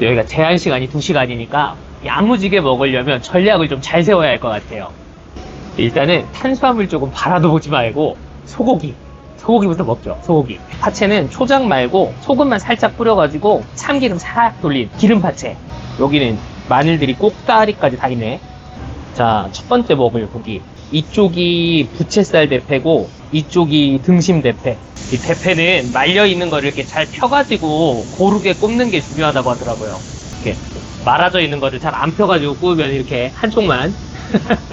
여기가 제한 시간이 2시간이니까 야무지게 먹으려면 전략을 좀 잘 세워야 할 것 같아요. 일단은 탄수화물 조금 바라도 보지 말고 소고기. 소고기부터 먹죠. 소고기. 파채는 초장 말고 소금만 살짝 뿌려가지고 참기름 싹 돌린 기름 파채. 여기는 마늘들이 꼭다리까지 다 있네. 자, 첫 번째 먹을 고기. 이쪽이 부채살 대패고 이쪽이 등심 대패. 이 대패는 말려 있는 거를 이렇게 잘 펴가지고 고르게 굽는 게 중요하다고 하더라고요. 이렇게 말아져 있는 거를 잘 안 펴가지고 구우면 이렇게 한쪽만.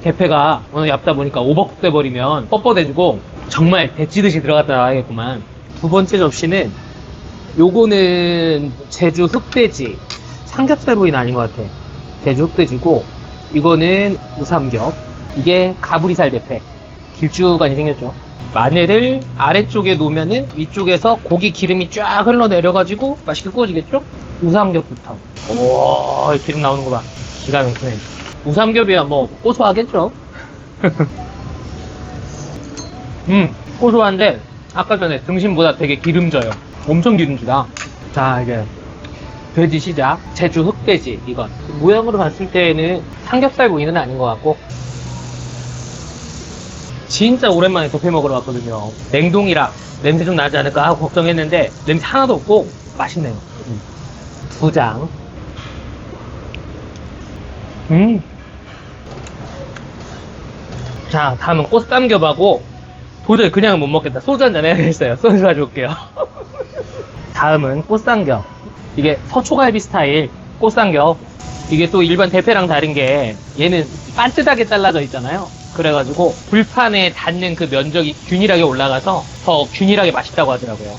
대패가 오늘 얇다 보니까 오버쿡 돼 버리면 뻣뻣해지고 정말 데치듯이 들어갔다 하겠구만. 두 번째 접시는 요거는 제주 흑돼지 삼겹살 부위는 아닌 것 같아. 제주 흑돼지고 이거는 우삼겹 이게 가브리살 대패 길쭉하게 생겼죠. 마늘을 아래쪽에 놓으면은 위쪽에서 고기 기름이 쫙 흘러내려가지고 맛있게 구워지겠죠? 우삼겹부터. 오, 기름 나오는 거 봐. 기가 막히네. 우삼겹이야 뭐 고소하겠죠? 음, 고소한데 아까 전에 등심보다 되게 기름져요. 엄청 기름지다. 자, 이제 돼지 시작. 제주 흑돼지, 이건. 모양으로 봤을 때는 삼겹살 부위는 아닌 것 같고, 진짜 오랜만에 덮해 먹으러 왔거든요. 냉동이라 냄새 좀 나지 않을까 하고 걱정했는데, 냄새 하나도 없고, 맛있네요. 음. 두 장. 음. 자, 다음은 꽃삼겹하고, 도저히 그냥 못 먹겠다. 소주 한잔 해야겠어요. 소주 가져올게요. 다음은 꽃삼겹. 이게 서초갈비 스타일 꽃삼겹. 이게 또 일반 대패랑 다른 게 얘는 반듯하게 잘라져 있잖아요. 그래가지고 불판에 닿는 그 면적이 균일하게 올라가서 더 균일하게 맛있다고 하더라고요.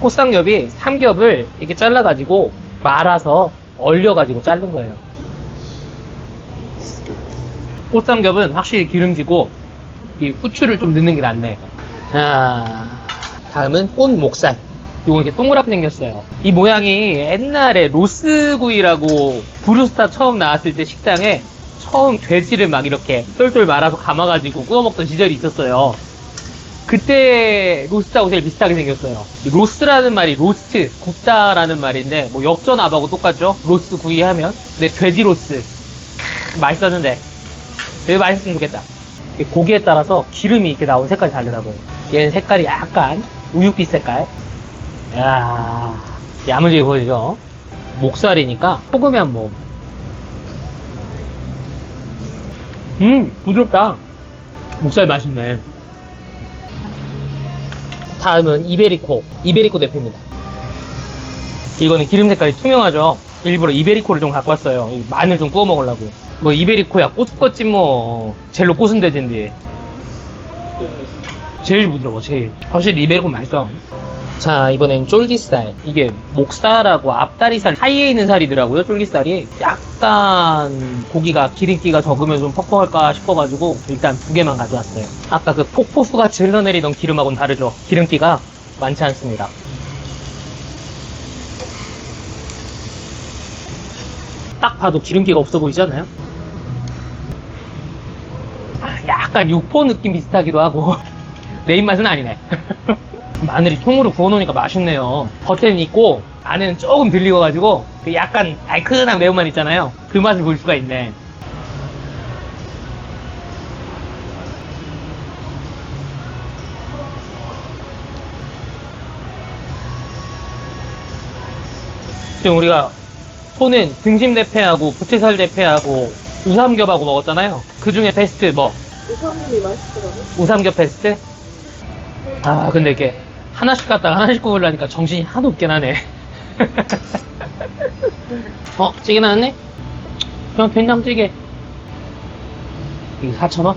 꽃삼겹이 삼겹을 이렇게 잘라가지고 말아서 얼려가지고 자른 거예요. 꽃삼겹은 확실히 기름지고 이 후추를 좀 넣는 게 낫네. 자, 다음은 꽃 목살. 이거 이렇게 동그랗게 생겼어요. 이 모양이 옛날에 로스구이라고 브루스타 처음 나왔을 때 식당에 처음 돼지를 막 이렇게 똘똘 말아서 감아가지고 구워 먹던 시절이 있었어요. 그때 로스트하고 제일 비슷하게 생겼어요. 이 로스트라는 말이 로스트, 굽다라는 말인데 뭐 역전 압하고 똑같죠? 로스 구이 하면. 근데 돼지 로스. 크, 맛있었는데. 되게 맛있으면 좋겠다. 이 고기에 따라서 기름이 이렇게 나온 색깔이 다르다고요. 얘는 색깔이 약간 우유빛 색깔. 야 야무지게 보이죠? 목살이니까 소금면 뭐. 음, 부드럽다. 목살 맛있네. 다음은 이베리코. 이베리코 대표입니다. 이거는 기름 색깔이 투명하죠? 일부러 이베리코를 좀 갖고 왔어요. 이 마늘 좀 구워 먹으려고. 뭐 이베리코야 꼬숩겠지 뭐. 젤로 꼬순 돼지인데. 제일 부드러워, 제일. 확실히 이베리코 맛있어. 자, 이번엔 쫄깃살. 이게 목살하고 앞다리살 사이에 있는 살이더라고요, 쫄깃살이. 약간 고기가 기름기가 적으면 좀 퍽퍽할까 싶어가지고 일단 두 개만 가져왔어요. 아까 그 폭포수 같이 흘러내리던 기름하고는 다르죠. 기름기가 많지 않습니다. 딱 봐도 기름기가 없어 보이지 않아요? 아, 약간 육포 느낌 비슷하기도 하고 내 입맛은 아니네. 마늘이 통으로 구워놓으니까 맛있네요. 겉에는 있고 안에는 조금 덜 익어가지고 그 약간 달큰한 매운맛 있잖아요. 그 맛을 볼 수가 있네. 지금 우리가 소는 등심 대패하고 부채살 대패하고 우삼겹하고 먹었잖아요. 그 중에 베스트 뭐? 우삼겹이 맛있더라고. 우삼겹 베스트? 아 근데 이게 하나씩 갖다가 하나씩 구우려니까 정신이 하나도 없긴 하네. 어? 찌개 나왔네? 그냥 된장찌개. 이게 4,000원?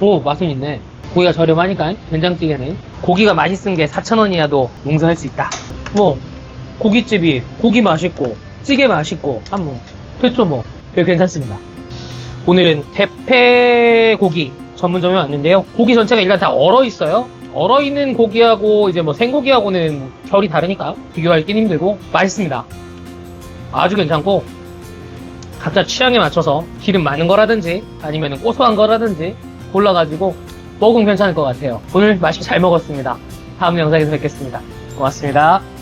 오 맛은 있네. 고기가 저렴하니까 된장찌개는. 고기가 맛있은 게 4,000원이라도 용서할 수 있다. 뭐 고깃집이 고기 맛있고 찌개 맛있고 한뭐. 됐죠 뭐. 되게 괜찮습니다. 오늘은 대패 고기 전문점에 왔는데요. 고기 전체가 일단 다 얼어 있어요. 얼어 있는 고기하고 이제 뭐 생고기하고는 뭐 결이 다르니까 비교하기 힘들고 맛있습니다. 아주 괜찮고 각자 취향에 맞춰서 기름 많은 거라든지 아니면 고소한 거라든지 골라가지고 먹으면 괜찮을 것 같아요. 오늘 맛있게 잘 먹었습니다. 다음 영상에서 뵙겠습니다. 고맙습니다.